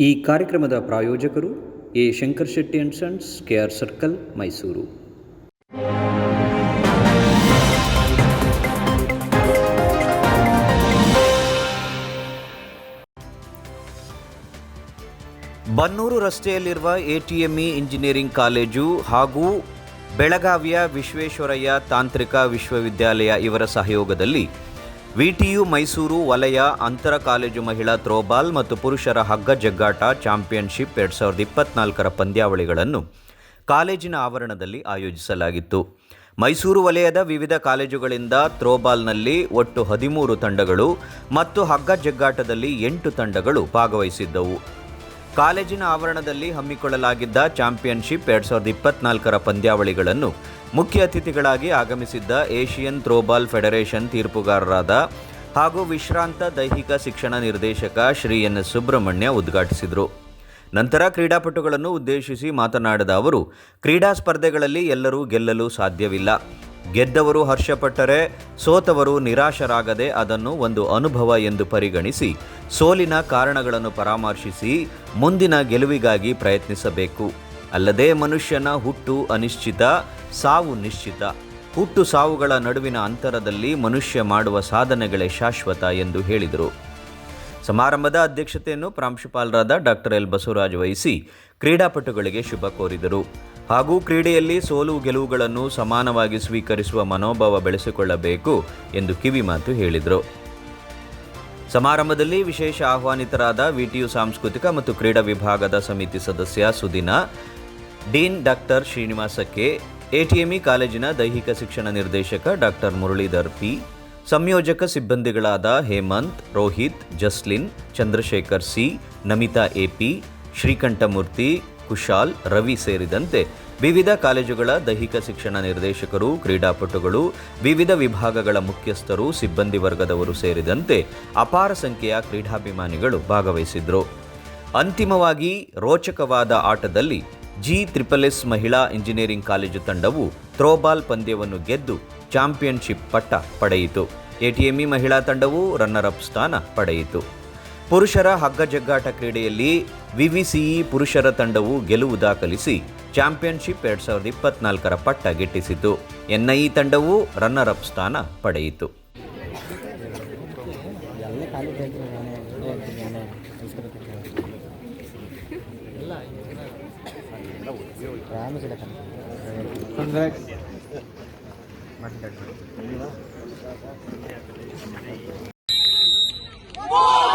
ಈ ಕಾರ್ಯಕ್ರಮದ ಪ್ರಾಯೋಜಕರು A Shankar Shetty and sons KR circle, Mysuru. Bannur ರಸ್ತೆಯಲ್ಲಿರುವ ಎಟಿಎಂಇ ಇಂಜಿನಿಯರಿಂಗ್ ಕಾಲೇಜು ಹಾಗೂ ಬೆಳಗಾವಿಯ ವಿಶ್ವೇಶ್ವರಯ್ಯ ತಾಂತ್ರಿಕ ವಿಶ್ವವಿದ್ಯಾಲಯ ಇವರ ಸಹಯೋಗದಲ್ಲಿ ವಿಟಿಯು ಮೈಸೂರು ವಲಯ ಅಂತರ ಕಾಲೇಜು ಮಹಿಳಾ ಥ್ರೋಬಾಲ್ ಮತ್ತು ಪುರುಷರ ಹಗ್ಗ ಜಗ್ಗಾಟ ಚಾಂಪಿಯನ್ಶಿಪ್ ಎರಡು ಸಾವಿರದ ಇಪ್ಪತ್ನಾಲ್ಕರ ಪಂದ್ಯಾವಳಿಗಳನ್ನು ಕಾಲೇಜಿನ ಆವರಣದಲ್ಲಿ ಆಯೋಜಿಸಲಾಗಿತ್ತು. ಮೈಸೂರು ವಲಯದ ವಿವಿಧ ಕಾಲೇಜುಗಳಿಂದ ಥ್ರೋಬಾಲ್ನಲ್ಲಿ ಒಟ್ಟು ಹದಿಮೂರು ತಂಡಗಳು ಮತ್ತು ಹಗ್ಗ ಜಗ್ಗಾಟದಲ್ಲಿ ಎಂಟು ತಂಡಗಳು ಭಾಗವಹಿಸಿದ್ದವು. ಕಾಲೇಜಿನ ಆವರಣದಲ್ಲಿ ಹಮ್ಮಿಕೊಳ್ಳಲಾಗಿದ್ದ ಚಾಂಪಿಯನ್ಶಿಪ್ ಎರಡು ಸಾವಿರದ ಇಪ್ಪತ್ನಾಲ್ಕರ ಪಂದ್ಯಾವಳಿಗಳನ್ನು ಮುಖ್ಯ ಅತಿಥಿಗಳಾಗಿ ಆಗಮಿಸಿದ್ದ ಏಷಿಯನ್ ಥ್ರೋಬಾಲ್ ಫೆಡರೇಷನ್ ತೀರ್ಪುಗಾರರಾದ ಹಾಗೂ ವಿಶ್ರಾಂತ ದೈಹಿಕ ಶಿಕ್ಷಣ ನಿರ್ದೇಶಕ ಶ್ರೀ ಎನ್ ಎಸ್ ಸುಬ್ರಹ್ಮಣ್ಯ ಉದ್ಘಾಟಿಸಿದರು. ನಂತರ ಕ್ರೀಡಾಪಟುಗಳನ್ನು ಉದ್ದೇಶಿಸಿ ಮಾತನಾಡಿದ ಅವರು, ಕ್ರೀಡಾ ಸ್ಪರ್ಧೆಗಳಲ್ಲಿ ಎಲ್ಲರೂ ಗೆಲ್ಲಲು ಸಾಧ್ಯವಿಲ್ಲ. ಗೆದ್ದವರು ಹರ್ಷಪಟ್ಟರೆ, ಸೋತವರು ನಿರಾಶರಾಗದೆ ಅದನ್ನು ಒಂದು ಅನುಭವ ಎಂದು ಪರಿಗಣಿಸಿ, ಸೋಲಿನ ಕಾರಣಗಳನ್ನು ಪರಾಮರ್ಶಿಸಿ, ಮುಂದಿನ ಗೆಲುವಿಗಾಗಿ ಪ್ರಯತ್ನಿಸಬೇಕು. ಅಲ್ಲದೆ ಮನುಷ್ಯನ ಹುಟ್ಟು ಅನಿಶ್ಚಿತ, ಸಾವು ನಿಶ್ಚಿತ. ಹುಟ್ಟು ಸಾವುಗಳ ನಡುವಿನ ಅಂತರದಲ್ಲಿ ಮನುಷ್ಯ ಮಾಡುವ ಸಾಧನೆಗಳೇ ಶಾಶ್ವತ ಎಂದು ಹೇಳಿದರು. ಸಮಾರಂಭದ ಅಧ್ಯಕ್ಷತೆಯನ್ನು ಪ್ರಾಂಶುಪಾಲರಾದ ಡಾಕ್ಟರ್ ಎಲ್ ಬಸವರಾಜ್ ವಹಿಸಿ ಕ್ರೀಡಾಪಟುಗಳಿಗೆ ಶುಭ ಕೋರಿದರು. ಹಾಗೂ ಕ್ರೀಡೆಯಲ್ಲಿ ಸೋಲು ಗೆಲುವುಗಳನ್ನು ಸಮಾನವಾಗಿ ಸ್ವೀಕರಿಸುವ ಮನೋಭಾವ ಬೆಳೆಸಿಕೊಳ್ಳಬೇಕು ಎಂದು ಕಿವಿಮಾತು ಹೇಳಿದರು. ಸಮಾರಂಭದಲ್ಲಿ ವಿಶೇಷ ಆಹ್ವಾನಿತರಾದ ವಿಟಿಯು ಸಾಂಸ್ಕೃತಿಕ ಮತ್ತು ಕ್ರೀಡಾ ವಿಭಾಗದ ಸಮಿತಿ ಸದಸ್ಯ ಸುದಿನ, ಡೀನ್ ಡಾಕ್ಟರ್ ಶ್ರೀನಿವಾಸಕ್ಕೆ ಎಟಿಎಂಇ ಕಾಲೇಜಿನ ದೈಹಿಕ ಶಿಕ್ಷಣ ನಿರ್ದೇಶಕ ಡಾಕ್ಟರ್ ಮುರಳೀಧರ್ ಪಿ ಸಂಯೋಜಕ ಸಿಬ್ಬಂದಿಗಳಾದ ಹೇಮಂತ್, ರೋಹಿತ್, ಜಸ್ಲಿನ್, ಚಂದ್ರಶೇಖರ್ ಸಿ, ನಮಿತಾ ಎಪಿ ಶ್ರೀಕಂಠಮೂರ್ತಿ, ಕುಶಾಲ್, ರವಿ ಸೇರಿದಂತೆ ವಿವಿಧ ಕಾಲೇಜುಗಳ ದೈಹಿಕ ಶಿಕ್ಷಣ ನಿರ್ದೇಶಕರು, ಕ್ರೀಡಾಪಟುಗಳು, ವಿವಿಧ ವಿಭಾಗಗಳ ಮುಖ್ಯಸ್ಥರು, ಸಿಬ್ಬಂದಿ ವರ್ಗದವರು ಸೇರಿದಂತೆ ಅಪಾರ ಸಂಖ್ಯೆಯ ಕ್ರೀಡಾಭಿಮಾನಿಗಳು ಭಾಗವಹಿಸಿದ್ರು. ಅಂತಿಮವಾಗಿ ರೋಚಕವಾದ ಆಟದಲ್ಲಿ ಜಿ ತ್ರಿಪಲ್ ಎಸ್ ಮಹಿಳಾ ಇಂಜಿನಿಯರಿಂಗ್ ಕಾಲೇಜು ತಂಡವು ಥ್ರೋಬಾಲ್ ಪಂದ್ಯವನ್ನು ಗೆದ್ದು ಚಾಂಪಿಯನ್ಶಿಪ್ ಪಟ್ಟ ಪಡೆಯಿತು. ಎಟಿಎಂಇ ಮಹಿಳಾ ತಂಡವು ರನ್ನರ್ ಅಪ್ ಸ್ಥಾನ ಪಡೆಯಿತು. ಪುರುಷರ ಹಗ್ಗ ಜಗ್ಗಾಟ ಕ್ರೀಡೆಯಲ್ಲಿ ವಿವಿಸಿಇ ಪುರುಷರ ತಂಡವು ಗೆಲುವು ದಾಖಲಿಸಿ ಚಾಂಪಿಯನ್ಶಿಪ್ ಎರಡು ಸಾವಿರದ ಇಪ್ಪತ್ನಾಲ್ಕರ ಪಟ್ಟ ಗಿಟ್ಟಿಸಿತು. ಎನ್ಐಇ ತಂಡವು ರನ್ನರ್ ಅಪ್ ಸ್ಥಾನ ಪಡೆಯಿತು. Four!